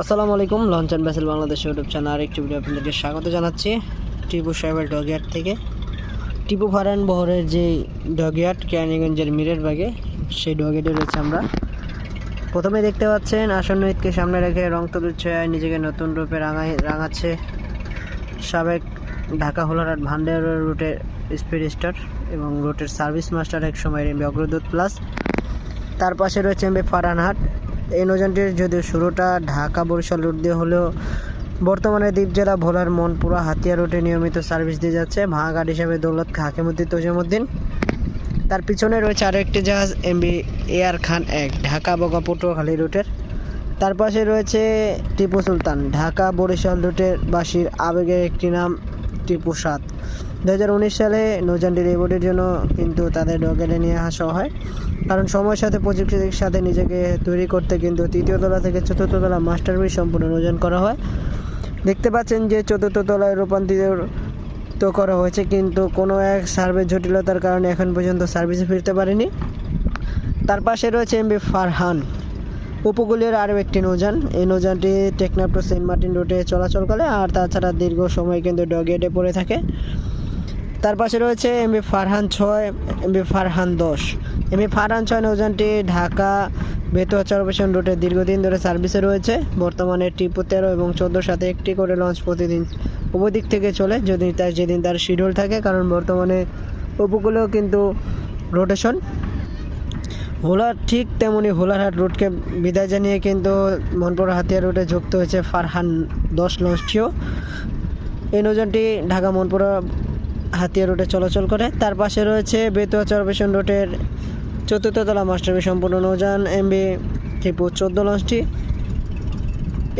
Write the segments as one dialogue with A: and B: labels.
A: আসসালামু আলাইকুম launch and vessel Bangladesh YouTube channel আরেকটি ভিডিও আপনাদেরকে স্বাগত জানাচ্ছি। টিপু সাহেবের ডগিয়ার্ড থেকে। টিপু ফারান বহরের যে ডগিয়ার্ড কেরানীগঞ্জের মিরের বাগে, সেই ডগিয়ার্ডে রয়েছে আমরা। প্রথমে দেখতে পাচ্ছেন, আসন্ন ঈদকে সামনে রেখে রং তুলুর ছোঁয়ায় নিজেকে নতুন রূপে রাঙাই রাঙাচ্ছে সাবেক ঢাকা হোলারহাট ভান্ডার রুটের স্পিড স্টার এবং রুটের সার্ভিস মাস্টার এক সময়ের এমবি অগ্রদূত প্লাস তার পাশে রয়েছে এমবি ফারানহাট এই নৌযানটির যদিও শুরুটা ঢাকা বরিশাল রুট দিয়ে হলেও বর্তমানে দ্বীপ জেলা ভোলার মনপুরা হাতিয়া রুটে নিয়মিত সার্ভিস দিয়ে যাচ্ছে ভাঙাঘাট হিসেবে দৌলত হাকিমুদ্দিন তজিমুদ্দিন তার পিছনে রয়েছে আরও একটি জাহাজ এমবি এয়ার খান এক, ঢাকা বগা পটুয়াখালী রুটের। তার পাশে রয়েছে টিপু সুলতান, ঢাকা বরিশাল রুটের বাসীর আবেগের একটি নাম, টিপু সাত। দু হাজার উনিশ সালে নৌযানটির এই জন্য কিন্তু তাদের ডগেলে নিয়ে আসা হয়। কারণ সময়ের সাথে প্রযুক্তির সাথে নিজেকে তৈরি করতে কিন্তু তৃতীয় তলা থেকে চতুর্থ তলা মাস্টার ব্রিজ সম্পূর্ণ নৌযান করা হয়। দেখতে পাচ্ছেন যে চতুর্থ তলায় রূপান্তরিত করা হয়েছে, কিন্তু কোনো এক সার্ভিস জটিলতার কারণে এখন পর্যন্ত সার্ভিসে ফিরতে পারেনি। তার পাশে রয়েছে এমবি ফারহান। উপকূলের আরও একটি নৌযান। এই নৌযানটি টেকনাফ টু সেন্ট মার্টিন রুটে চলাচল করে আর তাছাড়া দীর্ঘ সময় কিন্তু ডগেটে পড়ে থাকে। তার পাশে রয়েছে এমবি ফারহান ছয় এমবি ফারহান দশ। এমবি ফারহান ছয় নৌযানটি ঢাকা বেতুয়া চরবেশন রুটে দীর্ঘদিন ধরে সার্ভিসে রয়েছে। বর্তমানে টিপু তেরো এবং চোদ্দোর সাথে একটি করে লঞ্চ প্রতিদিন উপদিক থেকে চলে। যদি তার যেদিন তার শিডিউল থাকে, কারণ বর্তমানে উপকূলেও কিন্তু রোটেশন হোলার ঠিক তেমনি হোলারহাট রুটকে বিদায় জানিয়ে কিন্তু মনপুরা হাতিয়া রুটে যুক্ত হয়েছে ফারহান দশ লঞ্চটিও। এই নৌযানটি ঢাকা মনপুরা হাতিয়া রোডে চলাচল করে। তার পাশে রয়েছে বেতুয়া চরবেশন রোডের চতুর্থ তলা মাস্টারবি সম্পূর্ণ নৌযান এমবি টিপু চোদ্দ লঞ্চটি।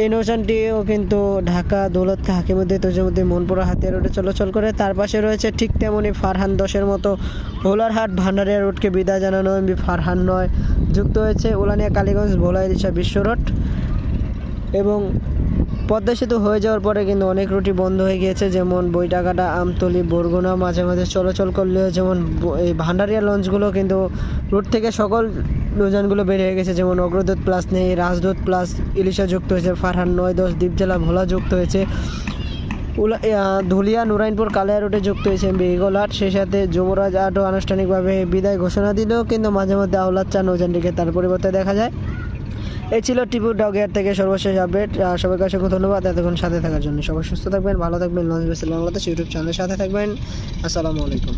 A: এই নৌযানটিও কিন্তু ঢাকা দৌলত হাকিমুদ্দিন তজিমুদ্দিন মনপুরা হাতিয়া রোডে চলাচল করে। তার পাশে রয়েছে ঠিক তেমনি ফারহান দশের মতো ভোলারহাট ভান্ডারিয়া রোডকে বিদায় জানানো এমবি ফারহান নয়। যুক্ত হয়েছে উলানিয়া কালীগঞ্জ ভোলা ইলিশা বিশ্ব রোড এবং পদ্মা সেতু হয়ে যাওয়ার পরে কিন্তু অনেক রুটি বন্ধ হয়ে গিয়েছে, যেমন বইটাকাটা আমতলি, বরগুনা, মাঝে মাঝে চলাচল করলেও যেমন এই ভান্ডারিয়া লঞ্চগুলো কিন্তু রুট থেকে সকল নৌযানগুলো বের হয়ে গেছে, যেমন অগ্রদূত প্লাস নেই, রাজদূত প্লাস ইলিশা যুক্ত হয়েছে, ফারহান নয় দশ দ্বীপ জেলা ভোলা যুক্ত হয়েছে, উলা ধুলিয়া, নুরাইনপুর, কালিয়া রুটে যুক্ত হয়েছে বেগলাট সেই সাথে যুবরাজ আটও আনুষ্ঠানিকভাবে বিদায় ঘোষণা দিলেও কিন্তু মাঝে মধ্যে আওলাদ চা নৌযানটিকে তার পরিবর্তে দেখা যায়। এই ছিল টিপু ডগেয়ার থেকে সর্বশেষ আপডেট। সবাইকে অসংখ্য ধন্যবাদ। এতক্ষণ সাথে থাকার জন্য সবাই সুস্থ থাকবেন, ভালো থাকবেন। লঞ্চ বাংলাদেশ ইউটিউব চ্যানেলের সাথে থাকবেন। আসসালামু আলাইকুম।